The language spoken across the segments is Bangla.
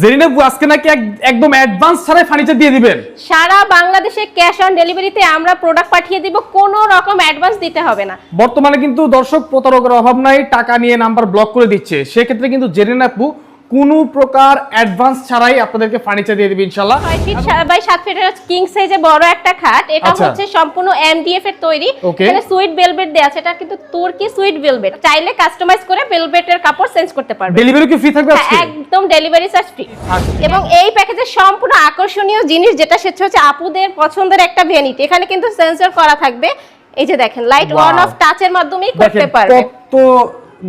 জেরিনাবু আজকে নাকি এক- একদম অ্যাডভান্স ছাড়াই ফার্নিচার দিয়ে দিবেন। সারা বাংলাদেশে ক্যাশ অন ডেলিভারিতে আমরা প্রোডাক্ট পাঠিয়ে দিব কোনো রকম অ্যাডভান্স দিতে হবে না। বর্তমানে কিন্তু দর্শক প্রতারকের অভাব নাই টাকা নিয়ে নাম্বার ব্লক করে দিচ্ছে। সেক্ষেত্রে কিন্তু জেরিনাপু কোনো প্রকার অ্যাডভান্স ছাড়াই আপনাদেরকে ফার্নিচার দিয়ে দিবে ইনশাল্লাহ ছয় ফিট বাই সাত ফিটের কিং সাইজে বড় একটা খাট। এটা আচ্ছা। হচ্ছে সম্পূর্ণ এমডিএফ এর তৈরি। এখানে সুইট ভেলভেট দেওয়া আছে। এটা কিন্তু তুর্কি সুইট ভেলভেট চাইলে কাস্টমাইজ করে ভেলভেটের কাপড় চেঞ্জ করতে পারবে। ডেলিভারি কি ফ্রি থাকবে হ্যাঁ, আজকে? একদম ডেলিভারি চার্জ ফ্রি এবং এই প্যাকেজের সম্পূর্ণ আকর্ষণীয় জিনিস যেটা সেটা হচ্ছে আপুদের পছন্দের একটা ভ্যানিটি এখানে কিন্তু সেন্সর করা থাকবে। এই যে দেখেন লাইট. অন অফ টাচের মাধ্যমেই করতে পারবে। কত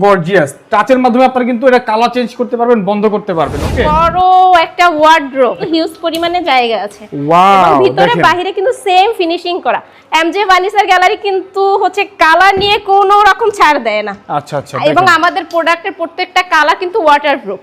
গর্জিয়াস টাচের মাধ্যমে আপনারা কিন্তু এটা কালার চেঞ্জ করতে পারবেন বন্ধ করতে পারবেন ওকে বড় একটা ওয়ার্ডরোব হিউজ পরিমাণে জায়গা আছে। ওয়াও ভিতরে বাইরে কিন্তু সেম ফিনিশিং করা। এমজে ফার্নিচার গ্যালারি কিন্তু হচ্ছে কালার নিয়ে কোনো রকম ছাড় দেয় না। আচ্ছা আচ্ছা এবং আমাদের প্রোডাক্টের প্রত্যেকটা কালার কিন্তু ওয়াটারপ্রুফ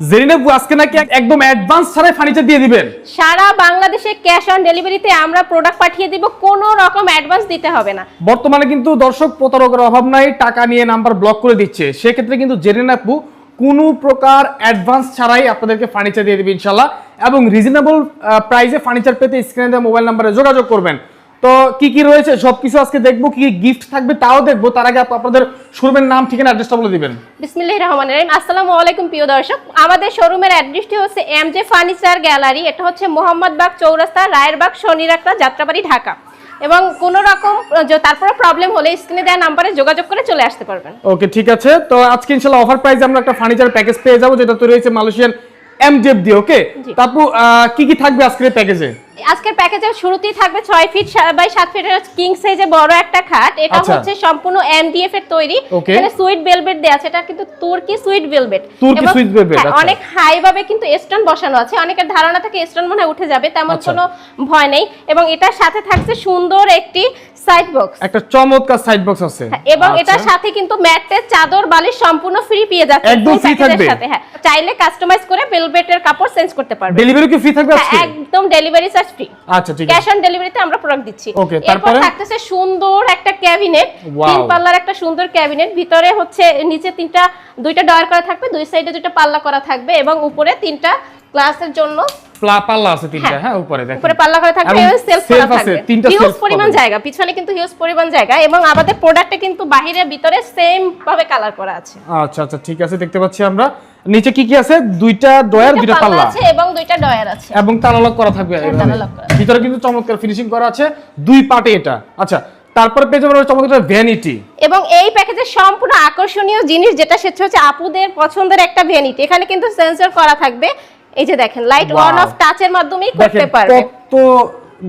জেরিনাবু আজকে নাকি একদম অ্যাডভান্স ছাড়াই ফার্নিচার দিয়ে দিবেন। সারা বাংলাদেশে ক্যাশ অন ডেলিভারিতে আমরা প্রোডাক্ট পাঠিয়ে দিব কোনো রকম অ্যাডভান্স দিতে হবে না। বর্তমানে কিন্তু দর্শক প্রতারকের অভাব নাই টাকা নিয়ে নাম্বার ব্লক করে দিচ্ছে। সেক্ষেত্রে কিন্তু জেরিন আপু কোনো প্রকার অ্যাডভান্স ছাড়াই আপনাদেরকে ফার্নিচার দিয়ে দেবে ইনশাল্লাহ এবং রিজনেবল প্রাইসে ফার্নিচার পেতে স্ক্রিনে দেওয়া মোবাইল নাম্বারে যোগাযোগ করবেন। তো কি কি রয়েছে? সবকিছু আজকে দেখব কি গিফট থাকবে তাও দেখব। তার আগে আপনাদের শোরুমের নাম ঠিকানা অ্যাড্রেসটা বলে দিবেন। বিসমিল্লাহির রহমানির রহিম। আসসালামু আলাইকুম প্রিয় দর্শক। আমাদের শোরুমের অ্যাড্রেসটি হচ্ছে এমজে ফার্নিচার গ্যালারি এটা হচ্ছে মোহাম্মদবাগ চৌরাস্তা রায়েরবাগ শনিরাকড়া যাত্রাবাড়ি ঢাকা। এবং কোনো রকম তারপরে প্রবলেম হলে স্ক্রিনে দেওয়া নাম্বারে যোগাযোগ করে চলে আসতে পারবেন। ওকে ঠিক আছে। তো আজকে ইনশাল্লাহ অফার প্রাইসে আমরা একটা ফার্নিচার প্যাকেজ পেয়ে যাব যেটা তৈরি হয়েছে মালয়েশিয়ান এমজেফ দিয়ে ওকে? জি। তারপর কি কি থাকবে আজকের প্যাকেজে আজকের প্যাকেজের শুরুতেই থাকবে ছয় ফিট বাই সাত ফিটের কিং সাইজে বড় একটা খাট। এটা আচ্ছা। হচ্ছে সম্পূর্ণ এমডিএফ এর তৈরি। এখানে সুইট ভেলভেট দেওয়া আছে। এটা কিন্তু তুর্কি সুইট ভেলভেট তুর্কি sweet velvet, আচ্ছা। অনেক হাই ভাবে কিন্তু স্টোন বসানো আছে। অনেকের ধারণা থেকে স্টোন মনে উঠে যাবে তেমন আচ্ছা। কোনো ভয় নেই। এবং এটার সাথে থাকছে সুন্দর একটি সাইড বক্স একটা চমৎকার সাইড বক্স আছে। এবং আচ্ছা। এটার সাথে কিন্তু ম্যাটের চাদর বালিশ সম্পূর্ণ ফ্রি পেয়ে যাচ্ছে। একদম এর থাকবে? সাথে হ্যাঁ। চাইলে কাস্টমাইজ করে ভেলভেটের কাপড় চেঞ্জ করতে পারবে। ডেলিভারি কি ফ্রি থাকবে হ্যাঁ, একদম ডেলিভারি চার্জ ফ্রি। আচ্ছা ঠিক ক্যাশ অন ডেলিভারিতে আমরা প্রোডাক্ট দিচ্ছি। এরপর থাকতেছে সুন্দর একটা ক্যাবিনেট। তিন পাল্লার একটা সুন্দর ক্যাবিনেট। ভিতরে হচ্ছে নিচে তিনটা দুইটা ডয়ার করা থাকবে দুই সাইডে দুইটা পাল্লা করা থাকবে এবং উপরে তিনটা গ্লাসের জন্য? প্লা- পাল্লা আছে তিনটা হ্যাঁ। হ্যাঁ উপরে দেখেন। উপরে পাল্লা করা থাকবে এবং সেলফ আছে, থাকবে তিনটা হিউজ পরিমাণ জায়গা পিছনে কিন্তু হিউজ পরিমাণ জায়গা এবং আমাদের প্রোডাক্টে কিন্তু বাহিরে ভিতরে সেম ভাবে কালার করা আছে। আচ্ছা আচ্ছা ঠিক আছে দেখতে পাচ্ছি আমরা। নিচে কি কি আছে? দুইটা ডয়ার দুইটা পাল্লা পাল্লা আছে এবং দুইটা ডয়ার আছে। এবং তালা লক করা থাকবে হ্যাঁ, করা। ভিতরে কিন্তু চমৎকার ফিনিশিং করা আছে। দুই পার্টে এটা। আচ্ছা তারপরে পেয়ে যাব আমরা চমৎকার ভ্যানিটি এবং এই প্যাকেজের সম্পূর্ণ আকর্ষণীয় জিনিস যেটা সেটা হচ্ছে আপুদের পছন্দের একটা ভ্যানিটি এখানে কিন্তু সেন্সর করা থাকবে। এই যে দেখেন লাইট. অন অফ টাচের মাধ্যমেই করতে দেখেন পারবে কত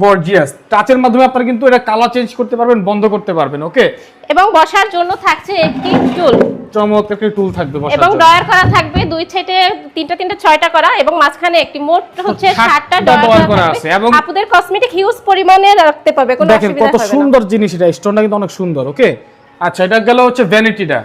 গর্জিয়াস টাচের মাধ্যমে আপনারা কিন্তু এটা কালার চেঞ্জ করতে পারবেন বন্ধ করতে পারবেন ওকে এবং বসার জন্য থাকছে একটি টুল চমৎকার একটা টুল থাকবে বসার এবং ডয়ার করা থাকবে দুই সাইডে তিনটা তিনটা ছয়টা করা এবং মাঝখানে একটি মোট হচ্ছে সাতটা ডয়ার করা আছে এবং- আপুদের কসমেটিক হিউজ পরিমাণে রাখতে পারবে কোনো অসুবিধা হবে না। দেখেন কত সুন্দর জিনিস এটা স্টোনটা কিন্তু অনেক সুন্দর ওকে আচ্ছা এটা গেল হচ্ছে ভ্যানিটিটা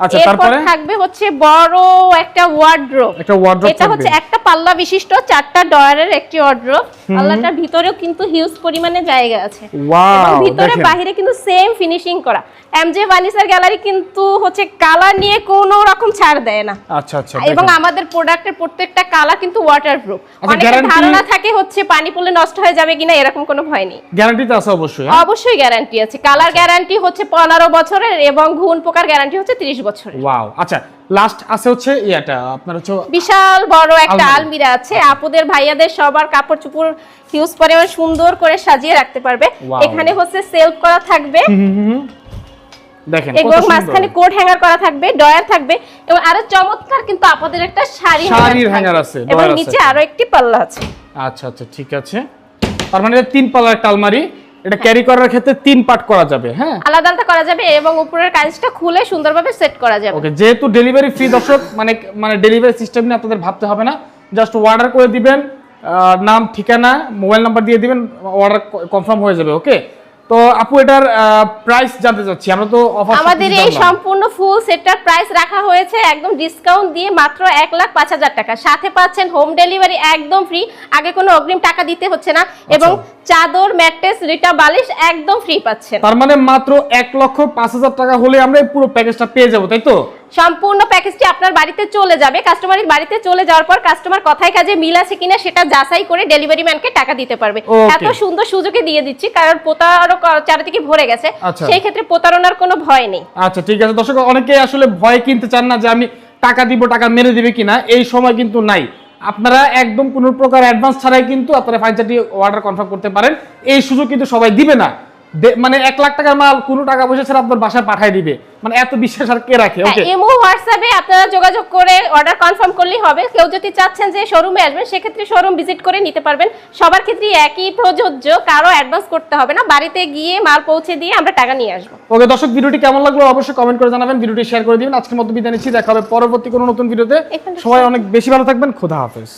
আচ্ছা তারপরে? থাকবে হচ্ছে বড় একটা ওয়ার্ড্রোব একটা ওয়ার্ড্রপ এটা হচ্ছে একটা পাল্লা বিশিষ্ট চারটা ডয়ারের একটি ওয়ার্ড্রোব পাল্লাটার ভিতরেও কিন্তু হিউজ পরিমাণে জায়গা আছে। ওয়াও ভিতরে বাহিরে কিন্তু সেম ফিনিশিং করা। এমজে ফার্নিচার গ্যালারি কিন্তু হচ্ছে কালার নিয়ে কোনো রকম ছাড় দেয় না। আচ্ছা আচ্ছা এবং আমাদের প্রোডাক্টের প্রত্যেকটা কালার কিন্তু ওয়াটারপ্রুফ আচ্ছা, অনেকের ধারণা থাকে হচ্ছে পানি পড়লে নষ্ট হয়ে যাবে কিনা এরকম কোনো ভয় নেই। গ্যারান্টি তো আছে অবশ্যই হ্যাঁ? অবশ্যই গ্যারান্টি আছে। কালার গ্যারান্টি হচ্ছে পনেরো বছরের এবং ঘুণ পোকার গ্যারান্টি হচ্ছে তিরিশ বছরের। ওয়াও আচ্ছা লাস্ট আছে হচ্ছে ইয়াটা আপনার হচ্ছে বিশাল বড় একটা আলমারি। আছে আপুদের ভাইয়াদের সবার কাপড় চুপড় হিউজ পরিমাণ সুন্দর করে সাজিয়ে রাখতে পারবে। এখানে হচ্ছে সেলফ করা থাকবে। দেখেন এবং মাঝখানে কোট হ্যাঙ্গার করা থাকবে ডয়ার থাকবে এবং আরও চমৎকার কিন্তু আপনাদের একটা শাড়ি শাড়ির hanger hanger আছে, এবং নিচে আরও একটি পাল্লা আছে। আচ্ছা আচ্ছা ঠিক আছে। তার মানে এটা তিন পাল্লার একটা আলমারি এটা ক্যারি করার ক্ষেত্রে তিন পার্ট করা যাবে হ্যাঁ? আলাদা আলাদা করা যাবে এবং উপরের কাজটা খুলে সুন্দরভাবে সেট করা যাবে। ওকে যেহেতু ডেলিভারি ফ্রি দর্শক মানে মানে ডেলিভারি সিস্টেম নিয়ে আপনাদের ভাবতে হবে না জাস্ট অর্ডার করে দিবেন নাম ঠিকানা মোবাইল নাম্বার দিয়ে দিবেন অর্ডার কনফার্ম হয়ে যাবে ওকে তো আপু এটার প্রাইস জানতে চাচ্ছি আমরা তো অফার আমাদের এই সম্পূর্ণ ফুল সেটটার প্রাইস রাখা হয়েছে একদম ডিসকাউন্ট দিয়ে মাত্র এক লাখ পাঁচ হাজার টাকা। সাথে পাচ্ছেন হোম ডেলিভারি একদম ফ্রি আগে কোনো অগ্রিম টাকা দিতে হচ্ছে না এবং চাদর ম্যাট্রেস রিটা বালিশ একদম ফ্রি পাচ্ছেন। তার মানে মাত্র এক লক্ষ পাঁচ হাজার টাকা হলে আমরা পুরো প্যাকেজটা পেয়ে যাব তাই তো? সম্পূর্ণ প্যাকেজটি আপনার বাড়িতে চলে যাবে। কাস্টমারের বাড়িতে চলে যাওয়ার পর কাস্টমার কথায় কাজে মিল আছে কিনা সেটা যাচাই করে ডেলিভারি ম্যানকে টাকা দিতে পারবে। এত সুন্দর সুযোগে দিয়ে দিচ্ছি কারণ প্রতারক চারিদিকে ভরে গেছে। আচ্ছা। সেই ক্ষেত্রে প্রতারণার কোনো ভয় নেই। আচ্ছা ঠিক আছে। দর্শক অনেকে আসলে ভয় কিনতে চান না যে আমি টাকা দিব টাকা মেরে দিবে কিনা। এই সময় কিন্তু নাই। আপনারা একদম কোনো প্রকার অ্যাডভান্স ছাড়াই কিন্তু আপনারা ফার্নিচারটি অর্ডার কনফার্ম করতে পারেন। এই সুযোগ কিন্তু সবাই দিবে না। মানে এক লাখ টাকার মাল কোনো টাকা পয়সা ছাড়া আপনার বাসায় পাঠিয়ে দিবে। মানে এত বিশ্বাস আর কে রাখে? ওকে ইমো হোয়াটসঅ্যাপে আপনারা যোগাযোগ করে অর্ডার কনফার্ম করলেই হবে। কেউ যদি চাচ্ছেন যে শোরুমে আসবেন সেক্ষেত্রে শোরুম ভিজিট করে নিতে পারবেন। সবার ক্ষেত্রে একই প্রযোজ্য কারও অ্যাডভান্স করতে হবে না। বাড়িতে গিয়ে মাল পৌঁছে দিয়ে আমরা টাকা নিয়ে আসব। ওকে দর্শক ভিডিওটি কেমন লাগল অবশ্যই কমেন্ট করে জানাবেন। ভিডিওটি শেয়ার করে দিবেন। আজকের মতো বিদায় নিচ্ছি। দেখা হবে পরবর্তী কোনো নতুন ভিডিওতে। সবাই অনেক বেশি ভালো থাকবেন। খোদা হাফেজ।